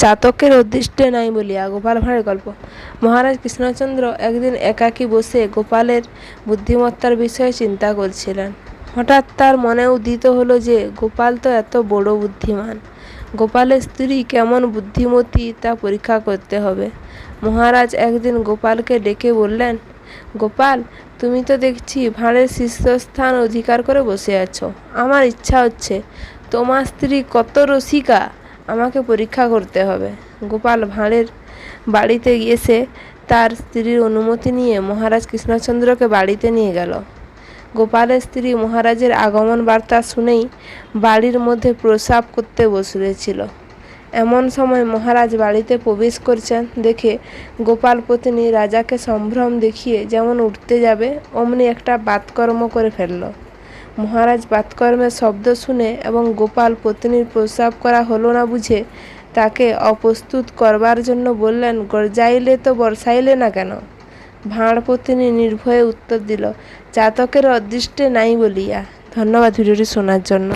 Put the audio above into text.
চাতকের উদ্দিষ্টে নাই বলিয়া গোপাল ভাঁড়ের গল্প। মহারাজ কৃষ্ণচন্দ্র একদিন একাকী বসে গোপালের বুদ্ধিমত্তার বিষয়ে চিন্তা করছিলেন। হঠাৎ তার মনে উদিত হলো যে গোপাল তো এত বড় বুদ্ধিমান। গোপালের স্ত্রী কেমন বুদ্ধিমতী তা পরীক্ষা করতে হবে। মহারাজ একদিন গোপালকে ডেকে বললেন, গোপাল, তুমি তো দেখছি ভাঁড়ের শীর্ষস্থান অধিকার করে বসে আছো। আমার ইচ্ছা হচ্ছে, তোমার স্ত্রী কত রসিকা? আমাকে পরীক্ষা করতে হবে। গোপাল ভাঁড়ের বাড়িতে এসে তার স্ত্রীর অনুমতি নিয়ে মহারাজ কৃষ্ণচন্দ্রকে বাড়িতে নিয়ে গেল। গোপালের স্ত্রী মহারাজের আগমন বার্তা শুনেই বাড়ির মধ্যে প্রসাব করতে বসেছিল এমন সময় মহারাজ বাড়িতে প্রবেশ করছেন, দেখে গোপাল পত্নী রাজাকে সম্ভ্রম দেখিয়ে যেমন উঠতে যাবে, অমনি একটা বাতকর্ম করে ফেলল। মহারাজ বাতকর্মের শব্দ শুনে এবং গোপাল পত্নীর প্রস্রাব করা হলো না বুঝে তাকে অপ্রস্তুত করবার জন্য বললেন, গরজাইলে তো বর্ষাইলে না কেন? ভাঁড় পত্নী নির্ভয়ে উত্তর দিল, চাতকের অদৃষ্টে নাই বলিয়া। ধন্যবাদ ভিডিওটি শোনার জন্য।